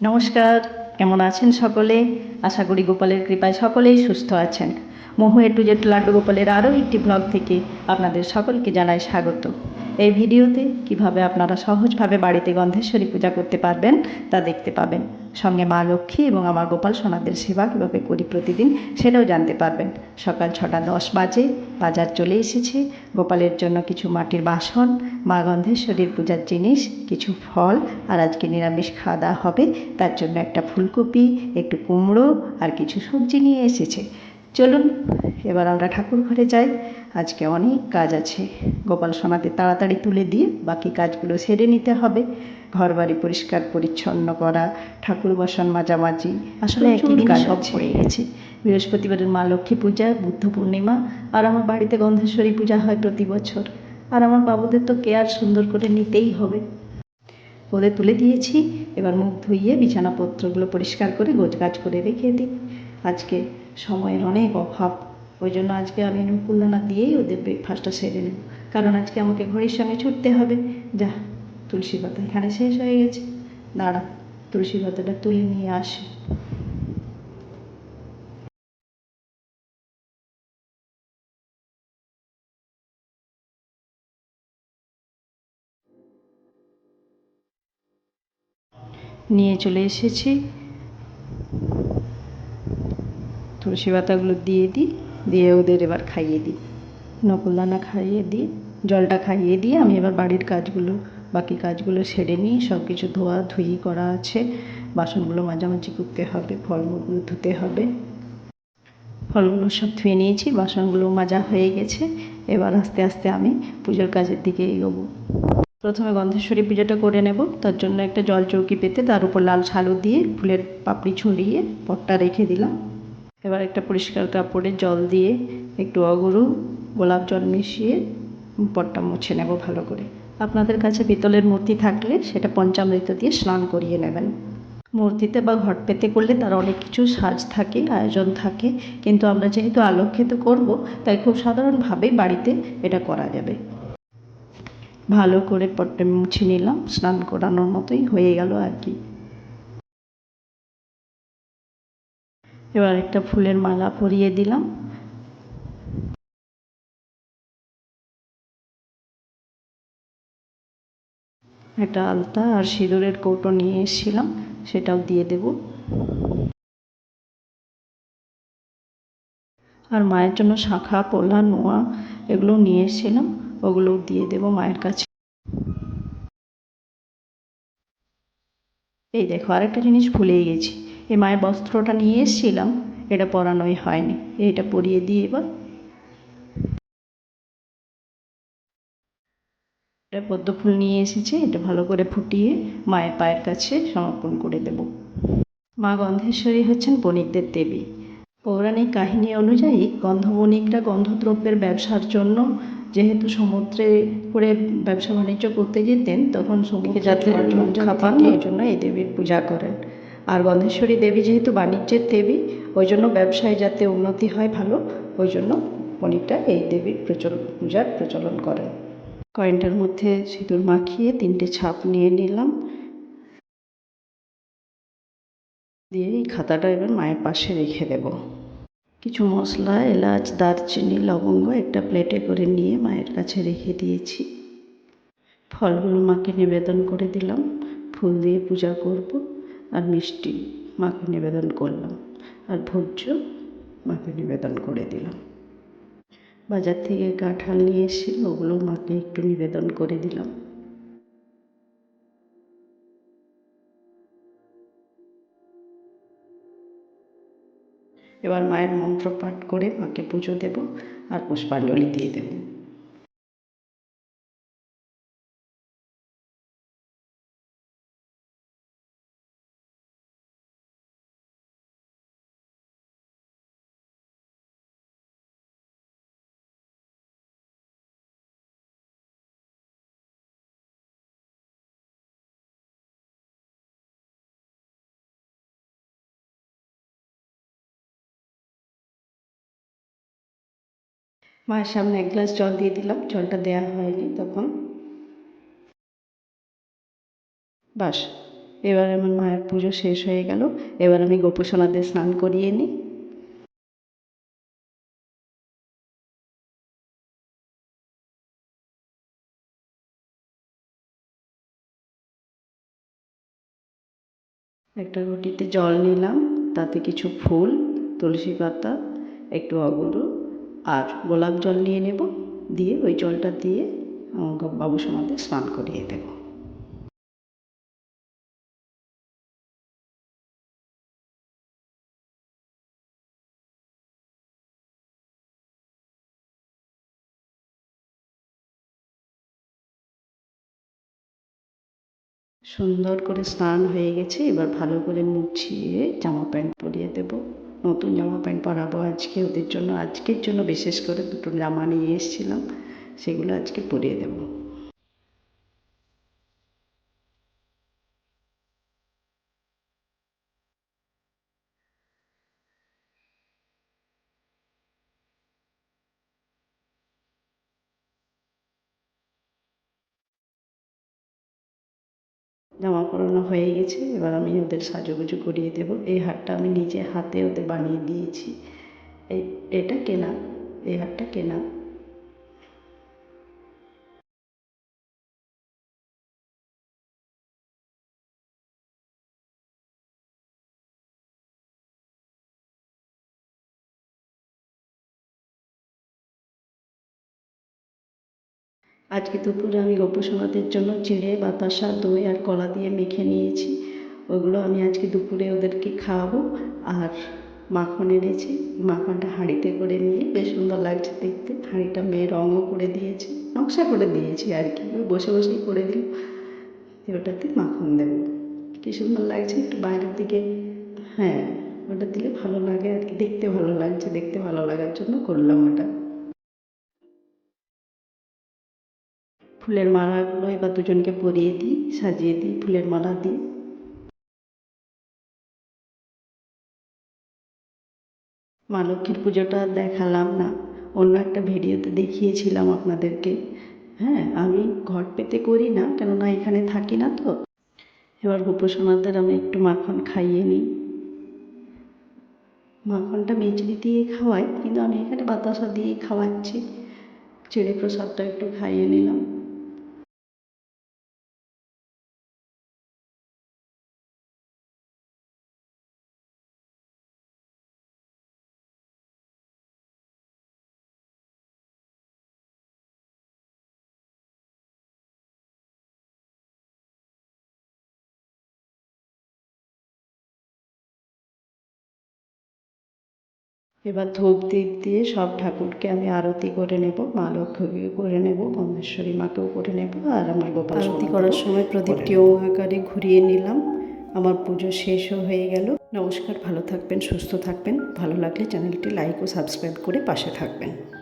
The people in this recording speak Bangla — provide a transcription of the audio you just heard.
নমস্কার, কেমন আছেন সকলে? আশা করি গোপালের কৃপায় সকলেই সুস্থ আছেন। মহু এটু টু জেড লাড্ডু গোপালের আরও একটি ব্লগ থেকে আপনাদের সকলকে জানাই স্বাগত। এই ভিডিওতে কীভাবে আপনারা সহজভাবে বাড়িতে গন্ধেশ্বরী পূজা করতে পারবেন তা দেখতে পাবেন। সঙ্গে মা লক্ষ্মী এবং আমার গোপাল সোনাদের সেবা কীভাবে করি প্রতিদিন সেটাও জানতে পারবেন। সকাল ছটা দশ বাজে, বাজার চলে এসেছে। গোপালের জন্য কিছু মাটির বাসন, মা গন্ধেশ্বরীর পূজার জিনিস, কিছু ফল আর আজকে নিরামিষ খাওয়া দাওয়া হবে। তার জন্য একটা ফুলকপি, একটু কুমড়ো আর কিছু সবজি নিয়ে এসেছে। চলুন এবার আমরা ঠাকুর ঘরে যাই। আজকে অনেক কাজ আছে। গোপাল সোনাতে তাড়াতাড়ি তুলে দিয়ে বাকি কাজগুলো সেরে নিতে হবে। ঘর বাড়ি পরিষ্কার পরিচ্ছন্ন করা ঠাকুর বসান মাঝামাঝি আসলে একই সব পড়ে গেছে। বৃহস্পতিবারের মা লক্ষ্মী পূজা বুদ্ধ পূর্ণিমা আর আমার বাড়িতে গন্ধেশ্বরী পূজা হয় প্রতি বছর। আর আমার বাবুদের তো কেয়ার সুন্দর করে নিতেই হবে। ওদের তুলে দিয়েছি এবার মুখ ধুইয়ে বিছানাপত্রগুলো পরিষ্কার করে গোছগাছ করে রেখে দিই। আজকে সময়ের অনেক অভাব। ওই জন্য আজকে আমি নুকুলদানা দিয়েই ওদের ব্রেকফাস্টটা সেরে নেব। কারণ আজকে আমাকে ঘড়ির সঙ্গে ছুটতে হবে। যা, তুলসী পাতা এখানে শেষ হয়ে গেছে। দাঁড়া, তুলসী পাতাটা তুলে নিয়ে আসি। নিয়ে চলে এসেছি। তুলসী পাতাগুলো দিয়ে দিই। দিয়ে ওদের এবার খাইয়ে দিই। নকুলদানা খাইয়ে দিই, জলটা খাইয়ে দিয়ে আমি এবার বাড়ির কাজগুলো, বাকি কাজগুলো সেরে নিই সব কিছু ধোয়া ধুই করা আছে, বাসনগুলো মাঝামাঝি করতে হবে ফলমূলগুলো ধুতে হবে। ফলগুলো সব ধুয়ে নিয়েছি, বাসনগুলো মাজা হয়ে গেছে, এবার আস্তে আস্তে আমি পুজোর কাজের দিকে এগোবো। প্রথমে গন্ধেশ্বরী পুজোটা করে নেব, তার জন্য একটা জল চৌকি পেতে তার উপর লাল শালু দিয়ে ফুলের পাপড়ি ছড়িয়ে পটটা রেখে দিলাম। এবার একটা পরিষ্কার কাপড়ে জল দিয়ে একটু অগরু, গোলাপ জল মিশিয়ে পটটা মুছে নেব ভালো করে। আপনাদের কাছে পিতলের মূর্তি থাকলে সেটা পঞ্চামৃত দিয়ে স্নান করিয়ে নেবেন। মূর্তিতে বা ঘট পেতে করলে তার অনেক কিছু সাজ থাকে, আয়োজন থাকে, কিন্তু আমরা যেহেতু আলোকিত করব, তাই খুব সাধারণভাবেই বাড়িতে এটা করা যাবে। ভালো করে পটটা মুছে নিলাম, স্নান করানোর মতোই হয়ে গেল আর কি। এবার একটা ফুলের মালা পরিয়ে দিলাম। একটা আলতা আর সিঁদুরের কৌটো নিয়ে এসেছিলাম, সেটাও দিয়ে দেব। আর মায়ের জন্য শাঁখা, পোলা, নোয়া এগুলো নিয়ে এসেছিলাম, ওগুলোও দিয়ে দেব মায়ের কাছে। এই দেখো, আরেকটা জিনিস ভুলেই গেছি। এই মায়ের বস্ত্রটা নিয়ে এসেছিলাম এটা পরানোই হয়নি। এটা পরিয়ে দিয়ে এবার এটা পদ্ম ফুল নিয়ে এসেছি এটা ভালো করে ফুটিয়ে মায়ের পায়ের কাছে সমর্পণ করে দেব। মা গন্ধেশ্বরী হচ্ছেন বণিকদের দেবী। পৌরাণিক কাহিনী অনুযায়ী গন্ধবণিকরা গন্ধদ্রব্যের ব্যবসার জন্য যেহেতু সমুদ্রে করে ব্যবসা বাণিজ্য করতে যেতেন তখন সমুদ্রে যাতে রক্ষা পান এই জন্য এই দেবীর পূজা করেন। আর গন্ধেশ্বরী দেবী যেহেতু বাণিজ্যের দেবী, ওই জন্য ব্যবসায় যাতে উন্নতি হয় ভালো, ওই জন্য বণিকরা এই দেবীর প্রচলন পূজার প্রচলন করেন। কয়েনটার মধ্যে সিঁদুর মাখিয়ে তিনটে ছাপ নিয়ে নিলাম। দিয়ে এই খাতাটা এবার মায়ের পাশে রেখে দেব। কিছু মশলা, এলাচ, দারচিনি, লবঙ্গ একটা প্লেটে করে নিয়ে মায়ের কাছে রেখে দিয়েছি। ফলগুলো মাকে নিবেদন করে দিলাম। ফুল দিয়ে পূজা করব। আর মিষ্টি মাকে নিবেদন করলাম, আর ভোজ্য মাকে নিবেদন করে দিলাম। বাজার থেকে কাঁঠাল নিয়ে এসে ওগুলো মাকে একটু নিবেদন করে দিলাম। এবার মায়ের মন্ত্র পাঠ করে মাকে পুজো দেব আর পুষ্পাঞ্জলি দিয়ে দেব। মায়ের সামনে এক গ্লাস জল দিয়ে দিলাম, জলটা দেওয়া হয়নি তখন। বাস, এবার আমার মায়ের পুজো শেষ হয়ে গেল। এবার আমি গোপুসোনাদের স্নান করিয়ে নিই। একটা রুটিতে জল নিলাম, তাতে কিছু ফুল, তুলসী পাতা, একটু অগুরু আর গোলাপ জল নিয়ে নেব, দিয়ে ওই জলটা দিয়ে বাবু সমাধে স্নান করিয়ে দেবো। সুন্দর করে স্নান হয়ে গেছে, এবার ভালো করে মুছিয়ে জামা প্যান্ট পরিয়ে দেব। নতুন জামা প্যান্ট পরাবো আজকে, ওদের জন্য, আজকের জন্য বিশেষ করে দুটো জামা নিয়ে এসেছিলাম, সেগুলো আজকে পরিয়ে দেবো। জামা পরানো হয়ে গেছে, এবার আমি ওদের সাজুগুজু করিয়ে দেব। এই হারটা আমি নিজে হাতে ওদের বানিয়ে দিয়েছি। এই, এটা কেনা, এই হারটা কেনা। আজকে দুপুরে আমি গোপুসোনাদের জন্য চিড়ে, বাতাসা, দই আর কলা দিয়ে মেখে নিয়েছি। ওগুলো আমি আজকে দুপুরে ওদেরকে খাওয়াবো। আর মাখন এনেছি। মাখনটা হাঁড়িতে করে নিয়ে, বেশ সুন্দর লাগছে দেখতে। হাঁড়িটা মেয়ে রঙও করে দিয়েছে। নকশা করে দিয়েছি আর কি। বসে বসেই করে দিল ওটাতে মাখন দেবো। কী সুন্দর লাগছে একটু বাইরের দিকে। হ্যাঁ ওটা দিলে ভালো লাগে আর কি। দেখতে ভালো লাগছে, দেখতে ভালো লাগার জন্য করলাম ওটা। ফুলের মালাগুলো এবার দুজনকে পরিয়ে দিই, সাজিয়ে দিই, ফুলের মালা দিই। মা লক্ষ্মীর পুজোটা দেখালাম না, অন্য একটা ভিডিওতে দেখিয়েছিলাম আপনাদেরকে। হ্যাঁ আমি ঘর পেতে করি না, কেননা এখানে থাকি না তো। এবার গোপসোনাদের আমি একটু মাখন খাইয়ে নিই। মাখনটা মেচড়ি দিয়ে খাওয়াই, কিন্তু আমি এখানে বাতাসা দিয়েই খাওয়াচ্ছি। চিড়ে প্রসাদটা একটু খাইয়ে নিলাম। এবার ধূপ দ্বীপ দিয়ে সব ঠাকুরকে আমি আরতি করে নেব মা লক্ষ্মীকে করে নেব গন্ধেশ্বরী মাকেও করে নেব আর আমার গোপাল আরতি করার সময় প্রদীপটি আকারে ঘুরিয়ে নিলাম। আমার পুজো শেষও হয়ে গেল। নমস্কার ভালো থাকবেন সুস্থ থাকবেন। ভালো লাগলে চ্যানেলটি লাইক ও সাবস্ক্রাইব করে পাশে থাকবেন।